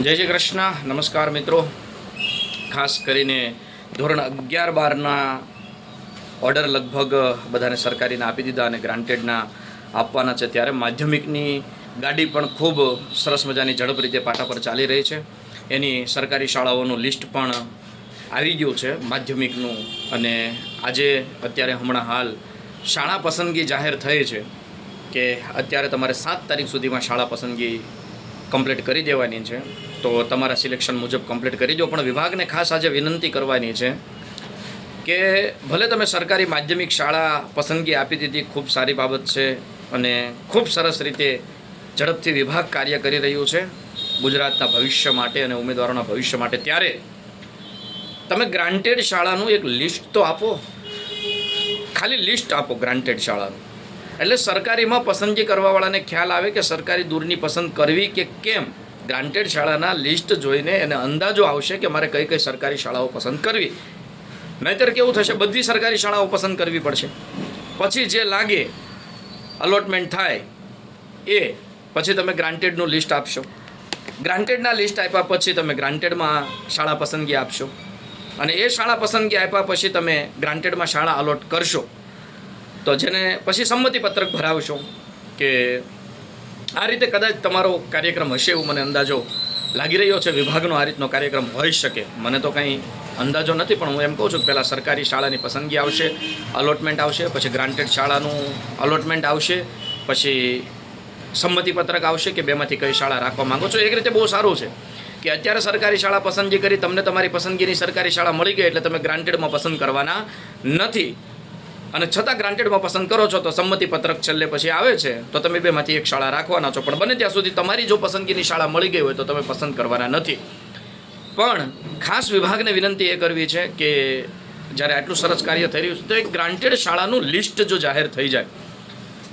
જય શ્રી કૃષ્ણ. નમસ્કાર મિત્રો. ખાસ કરીને ધોરણ અગિયાર બારના ઓર્ડર લગભગ બધાને સરકારીને આપી દીધા અને ગ્રાન્ટેડના આપવાના છે. ત્યારે માધ્યમિકની ગાડી પણ ખૂબ સરસ મજાની ઝડપ રીતે પાટા પર ચાલી રહી છે. એની સરકારી શાળાઓનું લિસ્ટ પણ આવી ગયું છે માધ્યમિકનું. અને આજે અત્યારે હમણાં હાલ શાળા પસંદગી જાહેર થઈ છે કે અત્યારે તમારે સાત તારીખ સુધીમાં શાળા પસંદગી કમ્પ્લીટ કરી દેવાની છે. તો તમારા સિલેક્શન મુજબ કમ્પ્લીટ કરી દો. પણ વિભાગને ખાસ આજે વિનંતી કરવાની છે કે ભલે તમે સરકારી માધ્યમિક શાળા પસંદગી આપી દીધી, ખૂબ સારી બાબત છે અને ખૂબ સરસ રીતે ઝડપથી વિભાગ કાર્ય કરી રહ્યું છે. ગુજરાતના ભવિષ્ય માટે અને ઉમેદવારોના ભવિષ્ય માટે ત્યારે તમે ગ્રાન્ટેડ શાળાનું એક લિસ્ટ તો આપો. ખાલી લિસ્ટ આપો ગ્રાન્ટેડ શાળાનું. એટલે સરકારીમાં પસંદગી કરવાવાળાને ખ્યાલ આવે કે સરકારી દૂરની પસંદ કરવી કે કેમ? ગ્રાન્ટેડ શાળાના લિસ્ટ જોઈને એને અંદાજો આવશે કે મારે કઈ કઈ સરકારી શાળાઓ પસંદ કરવી. નહીંતર કેવું થશે? બધી સરકારી શાળાઓ પસંદ કરવી પડશે. પછી જે લાગે અલોટમેન્ટ થાય, એ પછી તમે ગ્રાન્ટેડનું લિસ્ટ આપશો. ગ્રાન્ટેડના લિસ્ટ આપ્યા પછી તમે ગ્રાન્ટેડમાં શાળા પસંદગી આપશો. અને એ શાળા પસંદગી આપ્યા પછી તમે ગ્રાન્ટેડમાં શાળા અલોટ કરશો. તો જેને પછી સંમતિ પત્રક ભરાવશો કે આ રીતે કદાચ તમારો કાર્યક્રમ હશે એવું મને અંદાજો લાગી રહ્યો છે, વિભાગનો આ રીતનો કાર્યક્રમ હોઈ શકે. મને તો કંઈ અંદાજો નથી, પણ હું એમ કહું છું કે પહેલાં સરકારી શાળાની પસંદગી આવશે અલોટમેન્ટ આવશે, પછી ગ્રાન્ટેડ શાળાનું અલોટમેન્ટ આવશે, પછી સંમતિપત્રક આવશે કે બેમાંથી કઈ શાળા રાખવા માગો છો. એક રીતે બહુ સારું છે કે અત્યારે સરકારી શાળા પસંદગી કરી, તમને તમારી પસંદગીની સરકારી શાળા મળી ગઈ એટલે તમે ગ્રાન્ટેડમાં પસંદ કરવાના નથી. અને છતાં ગ્રાન્ટેડમાં પસંદ કરો છો તો સંમતિ પત્રક છેલ્લે પછી આવે છે, તો તમે બેમાંથી એક શાળા રાખવાના છો. પણ બને ત્યાં સુધી તમારી જો પસંદગીની શાળા મળી ગઈ હોય તો તમે પસંદ કરવાના નથી. પણ ખાસ વિભાગને વિનંતી એ કરવી છે કે જ્યારે આટલું સરસ કાર્ય થઈ રહ્યું છે, તો એક ગ્રાન્ટેડ શાળાનું લિસ્ટ જો જાહેર થઈ જાય,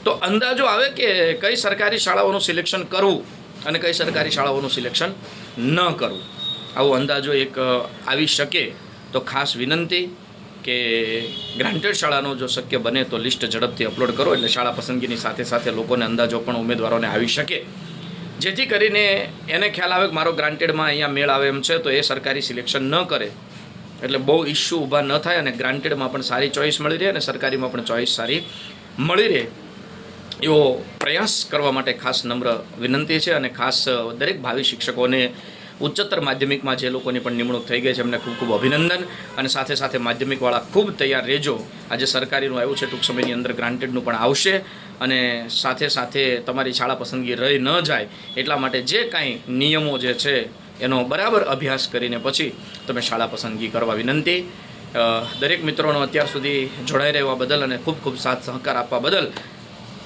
તો અંદાજો આવે કે કઈ સરકારી શાળાઓનું સિલેક્શન કરવું અને કઈ સરકારી શાળાઓનું સિલેક્શન ન કરવું. આવો અંદાજો એક આવી શકે. તો ખાસ વિનંતી કે ગ્રાન્ટેડ શાળાનો જો શક્ય બને તો લિસ્ટ ઝડપથી અપલોડ કરો એટલે શાળા પસંદગીની સાથે સાથે લોકોને અંદાજો પણ ઉમેદવારોને આવી શકે. જેથી કરીને એને ખ્યાલ આવે કે મારો ગ્રાન્ટેડમાં અહીંયા મેળ આવે એમ છે, તો એ સરકારી સિલેક્શન ન કરે. એટલે બહુ ઇસ્યુ ઊભા ન થાય અને ગ્રાન્ટેડમાં પણ સારી ચોઈસ મળી રહે અને સરકારીમાં પણ ચોઈસ સારી મળી રહે. એવો પ્રયાસ કરવા માટે ખાસ નમ્ર વિનંતી છે અને ખાસ દરેક ભાવિ શિક્ષકોને ઉચ્ચતર માધ્યમિકમાં જે લોકોની પણ નિમણૂક થઈ ગઈ છે, એમને ખૂબ ખૂબ અભિનંદન. અને સાથે સાથે માધ્યમિકવાળા ખૂબ તૈયાર રહેજો. આજે સરકારીનું આવ્યું છે, ટૂંક સમયની અંદર ગ્રાન્ટેડનું પણ આવશે. અને સાથે સાથે તમારી શાળા પસંદગી રહી ન જાય એટલા માટે જે કાંઈ નિયમો જે છે, એનો બરાબર અભ્યાસ કરીને પછી તમે શાળા પસંદગી કરવા વિનંતી. દરેક મિત્રોનો અત્યાર સુધી જોડાઈ રહેવા બદલ અને ખૂબ ખૂબ સાથ સહકાર આપવા બદલ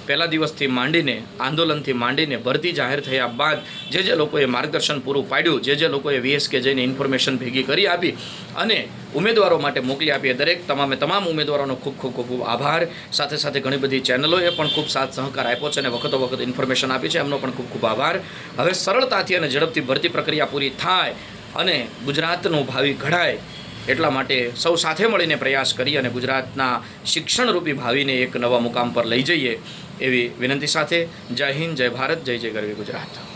પહેલા દિવસથી માંડીને, આંદોલનથી માંડીને ભરતી જાહેર થયા બાદ જે જે લોકોએ માર્ગદર્શન પૂરું પાડ્યું, જે જે લોકોએ વીએસકે જઈને ઇન્ફોર્મેશન ભેગી કરી આપી અને ઉમેદવારો માટે મોકલી આપી દરેક તમામે તમામ ઉમેદવારોનો ખૂબ ખૂબ ખૂબ ખૂબ આભાર. સાથે સાથે ઘણી બધી ચેનલોએ પણ ખૂબ સાથ સહકાર આપ્યો છે અને વખતો વખત ઇન્ફોર્મેશન આપી છે. એમનો પણ ખૂબ ખૂબ આભાર. હવે સરળતાથી અને ઝડપથી ભરતી પ્રક્રિયા પૂરી થાય અને ગુજરાતનું ભાવિ ઘડાય. એટલા માટે સૌ સાથે મળીને પ્રયાસ કરી અને ગુજરાતના શિક્ષણરૂપી ભાવિને એક નવા મુકામ પર લઈ જઈએ એવી વિનંતી સાથે જય હિન્દ, જય ભારત, જય જય ગરવી ગુજરાત.